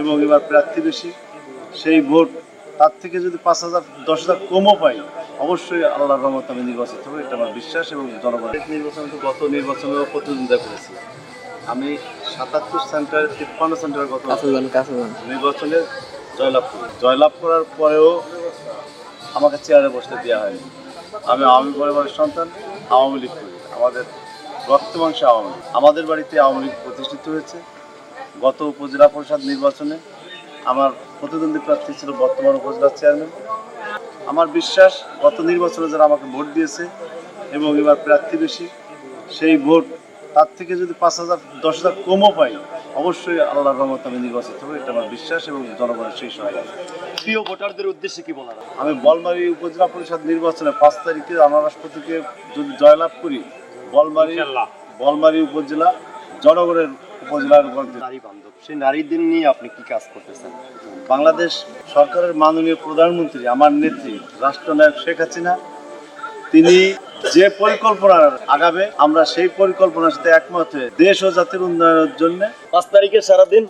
এবং এবার প্রার্থী বেশি সেই ভোট তার থেকে যদি পাঁচ হাজার দশ হাজার কমও পাই অবশ্যই আল্লাহর রহমত আমি নির্বাচিত হবে এটা আমার বিশ্বাস এবং জনগণের নির্বাচন তো গত নির্বাচনেও প্রতিদ্বন্দ্বিতা করেছি আমি সাতাত্তর সেন্টার তিপ্পান্ন সেন্টার গত নির্বাচনে জয়লাভ করি। জয়লাভ করার পরেও আমাকে চেয়ারে বসতে দেওয়া হয়নি। আমি আওয়ামী পরিবারের সন্তান আওয়ামী লীগ করি। আমাদের রক্ত মাংসে আওয়ামী লীগ। আমাদের বাড়িতে আওয়ামী লীগ প্রতিষ্ঠিত হয়েছে। গত উপজেলা পরিষদ নির্বাচনে আমার প্রতিদ্বন্দ্বী প্রার্থী ছিল বর্তমান উপজেলা চেয়ারম্যান। আমার বিশ্বাস গত নির্বাচনে যারা আমাকে ভোট দিয়েছে এবং এবার প্রার্থী বেশি সেই ভোট তার থেকে যদি পাঁচ হাজার দশ হাজার কমও পাই অবশ্যই আল্লাহর রহমত আমি নির্বাচিত হবে এটা আমার বিশ্বাস এবং জনগণের সেই সহায়তা। প্রিয় ভোটারদের উদ্দেশ্যে কি বলার আমি বলমারি উপজেলা পরিষদ নির্বাচনে পাঁচ তারিখে আনারস প্রতীকে যদি জয়লাভ করি বলমারি বলমারি উপজেলা জনগণের উপজেলার নারী বান্ধব সেই নারীদের নিয়ে আপনি কি কাজ করতেছেন? বাংলাদেশ সরকারের মাননীয় প্রধানমন্ত্রী আমার নেত্রী রাষ্ট্রনায়ক শেখ হাসিনা তিনি যে পরিকল্পনা আগাবে আমরা সেই পরিকল্পনার সাথে একমত হয়ে দেশ ও জাতির উন্নয়নের জন্য পাঁচ তারিখে সারাদিন